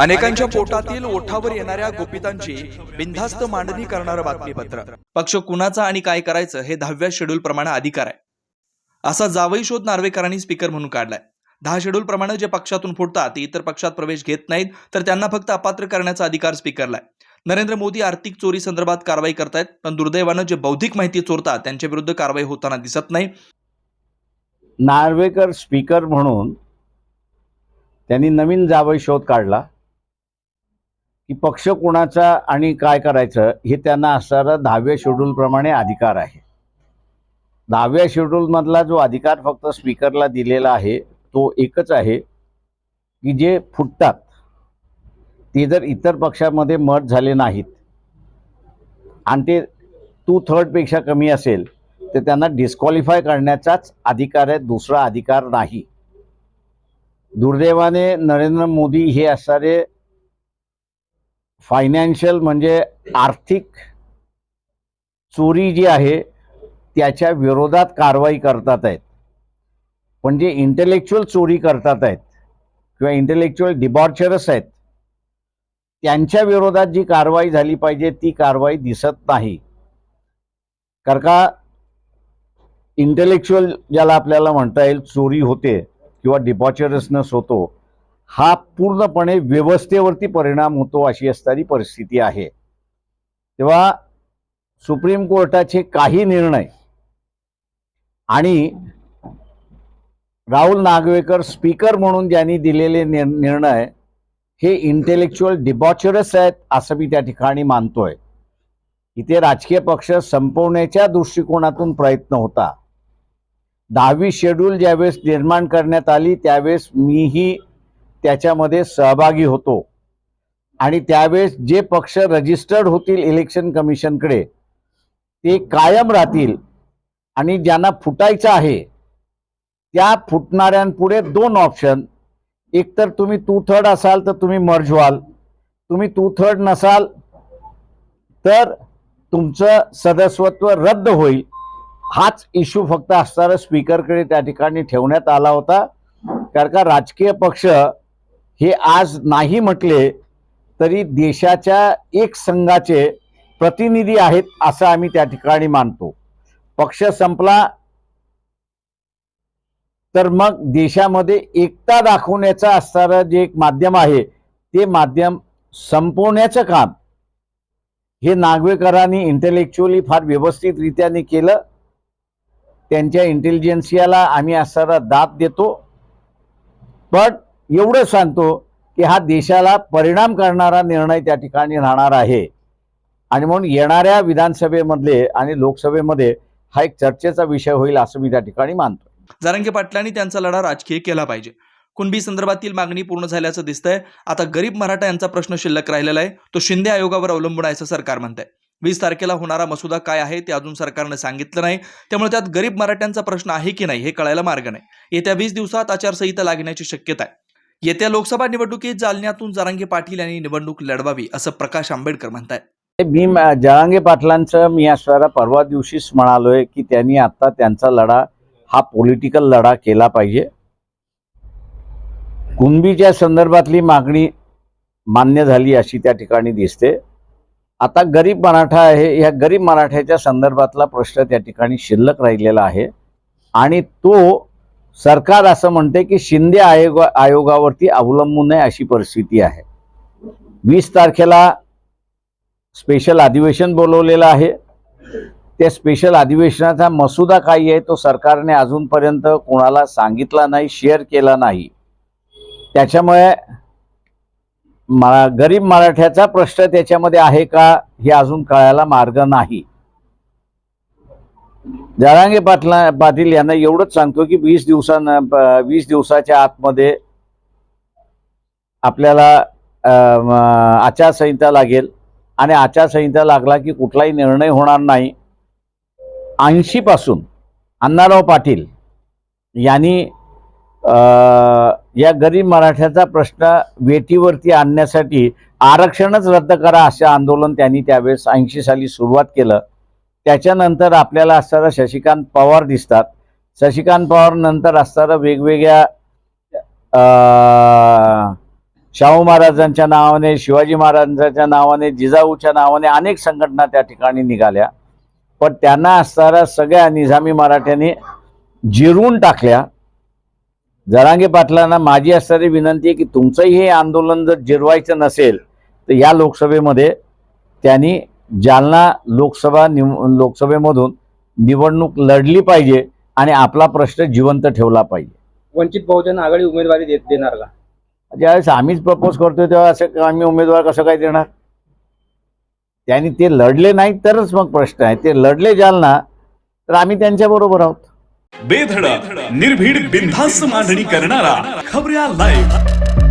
अनेकांच्या पोटातील ओठावर येणाऱ्या गोपितांची बिनधास्त मांडणी करणारं बातमीपत्र. पक्ष कुणाचा आणि काय करायचं हे दहाव्या शेड्यूल प्रमाणे अधिकार आहे. असा जावई शोध नार्वेकरांनी स्पीकर म्हणून काढलाय. दहा शेड्यूल प्रमाणे जे पक्षातून फुटतात ते इतर पक्षात प्रवेश घेत नाहीत तर त्यांना फक्त अपात्र करण्याचा अधिकार स्पीकरला आहे. नरेंद्र मोदी आर्थिक चोरी संदर्भात कारवाई करतायत पण दुर्दैवानं जे बौद्धिक माहिती चोरतात त्यांच्या विरुद्ध कारवाई होताना दिसत नाही. नार्वेकर स्पीकर म्हणून त्यांनी नवीन जावई शोध काढला. की पक्ष कोणाचा आणि काय करायचं हे त्यांना असणारा दहाव्या शेड्यूलप्रमाणे अधिकार आहे. दहाव्या शेड्यूलमधला जो अधिकार फक्त स्पीकरला दिलेला आहे तो एकच आहे की जे फुटतात ते जर इतर पक्षामध्ये मत झाले नाहीत आणि ते टू थर्डपेक्षा कमी असेल तर त्यांना डिस्क्वालिफाय करण्याचाच अधिकार आहे दुसरा अधिकार नाही. दुर्दैवाने नरेंद्र मोदी हे असणारे फायनान्शियल म्हणजे आर्थिक चोरी जी आहे त्याच्या विरोधात कारवाई करतात आहेत. पण जे इंटेलेक्च्युअल चोरी करतात आहेत. किंवा इंटेलेक्च्युअल डिबॉर्चरस आहेत. त्यांच्या विरोधात जी कारवाई झाली पाहिजे ती कारवाई दिसत नाही. कारण का इंटेलेक्च्युअल ज्याला आपल्याला म्हणता येईल चोरी होते किंवा डिपॉचरसनेस होतो हा पूर्णपणे व्यवस्थेवरती परिणाम होतो अशी असणारी परिस्थिती आहे. तेव्हा सुप्रीम कोर्टाचे काही निर्णय आणि राहुल नागवेकर स्पीकर म्हणून ज्यांनी दिलेले निर्णय हे इंटेलेक्च्युअल डिबॉचरस आहेत असं मी त्या ठिकाणी मानतोय. इथे राजकीय पक्ष संपवण्याच्या दृष्टिकोनातून प्रयत्न होता. दहावी शेड्यूल ज्यावेळेस निर्माण करण्यात आली त्यावेळेस मीही त्याच्यामध्ये सहभागी होतो. आणि त्यावेळेस जे पक्ष रजिस्टर्ड होतील इलेक्शन कमिशनकडे ते कायम राहतील. आणि ज्यांना फुटायचं आहे त्या फुटणाऱ्यांपुढे दोन ऑप्शन एक तर तुम्ही टू थर्ड असाल तर तुम्ही मर्ज व्हाल. तुम्ही टू थर्ड नसाल तर तुमचं सदस्यत्व रद्द होईल. हाच इश्यू फक्त असणारा स्पीकरकडे त्या ठिकाणी ठेवण्यात आला होता. कारण का राजकीय पक्ष हे आज नाही म्हटले तरी देशाच्या एक संघाचे प्रतिनिधी आहेत असं आम्ही त्या ठिकाणी मानतो. पक्ष संपला तर मग देशामध्ये एकता दाखवण्याचं असणारं जे एक माध्यम आहे ते माध्यम संपवण्याचं काम हे नागवेकरांनी इंटेलेक्च्युअली फार व्यवस्थितरित्याने केलं. त्यांच्या इंटेलिजन्सियाला आम्ही असणारा दाद देतो. पण एवढं सांगतो की हा देशाला परिणाम करणारा निर्णय त्या ठिकाणी राहणार आहे. आणि म्हणून येणाऱ्या विधानसभेमधले आणि लोकसभेमध्ये हा एक चर्चेचा विषय होईल असं मी त्या ठिकाणी मानतो. जारंगे पाटलांनी त्यांचा लढा राजकीय केला पाहिजे. कुणबी संदर्भातील मागणी पूर्ण झाल्याचं दिसतंय. आता गरीब मराठा यांचा प्रश्न शिल्लक राहिलेला आहे. तो शिंदे आयोगावर अवलंबून आहे असं सरकार म्हणतंय. वीस तारखेला होणारा मसुदा काय आहे ते अजून सरकारनं सांगितलं नाही. त्यामुळे त्यात गरीब मराठ्यांचा प्रश्न आहे की नाही हे कळायला मार्ग नाही. येत्या वीस दिवसात आचारसंहिता लागण्याची शक्यता आहे. येत्या लोकसभा निवडणुकीत जालन्यातून जारांगे पाटील यांनी निवडणूक लढवावी असं प्रकाश आंबेडकर म्हणताय मी जरांगे पाटलांचं मी असणारा परवा दिवशीच म्हणालोय की त्यांनी आता त्यांचा लढा हा पॉलिटिकल लढा केला पाहिजे. कुणबीच्या संदर्भातली मागणी मान्य झाली अशी त्या ठिकाणी दिसते. आता गरीब मराठा आहे ह्या गरीब मराठ्याच्या संदर्भातला प्रश्न त्या ठिकाणी शिल्लक राहिलेला आहे. आणि तो सरकार असं म्हणते की शिंदे आयोग आयोगावरती अवलंबून आहे अशी परिस्थिती आहे. वीस तारखेला स्पेशल अधिवेशन बोलवलेलं आहे. त्या स्पेशल अधिवेशनाचा मसुदा काही आहे तो सरकारने अजूनपर्यंत कोणाला सांगितला नाही शेअर केला नाही. त्याच्यामुळे मा गरीब मराठ्याचा प्रश्न त्याच्यामध्ये आहे का हे अजून कळायला मार्ग नाही. जरांगे पाटला पाटील यांना एवढंच सांगतो की वीस दिवसानं वीस दिवसाच्या आतमध्ये आपल्याला आचारसंहिता लागेल. आणि आचारसंहिता लागला की कुठलाही निर्णय होणार नाही. ऐंशीपासून अण्णाराव पाटील यांनी या गरीब मराठ्याचा प्रश्न वेटीवरती आणण्यासाठी आरक्षणच रद्द करा असे आंदोलन त्यांनी त्यावेळेस ऐंशी साली सुरुवात केलं. त्याच्यानंतर आपल्याला असणारा शशिकांत पवार दिसतात. शशिकांत पवार नंतर असणारा वेगवेगळ्या शाहू महाराजांच्या नावाने शिवाजी महाराजांच्या नावाने जिजाऊच्या नावाने अनेक संघटना त्या ठिकाणी निघाल्या. पण त्यांना असणाऱ्या सगळ्या निजामी मराठ्यांनी जिरवून टाकल्या. जरांगे पाटलांना माझी असणारी विनंती आहे की तुमचंही हे आंदोलन जर जिरवायचं नसेल तर या लोकसभेमध्ये त्यांनी जालना लोकसभा निव लोकसभेमधून निवडणूक लढली पाहिजे आणि आपला प्रश्न जिवंत ठेवला पाहिजे. वंचित बहुजन आघाडी उमेदवारी देत देणार का? ज्यावेळेस आम्हीच प्रपोज करतोय तेव्हा असं आम्ही उमेदवार कसं काय देणार? त्यांनी ते लढले नाहीत तरच मग प्रश्न आहे. ते लढले जालना तर आम्ही त्यांच्या बरोबर आहोत. बेधडक निर्भीड बिनधास्त मांडणी करणारा खबऱ्या लाईव्ह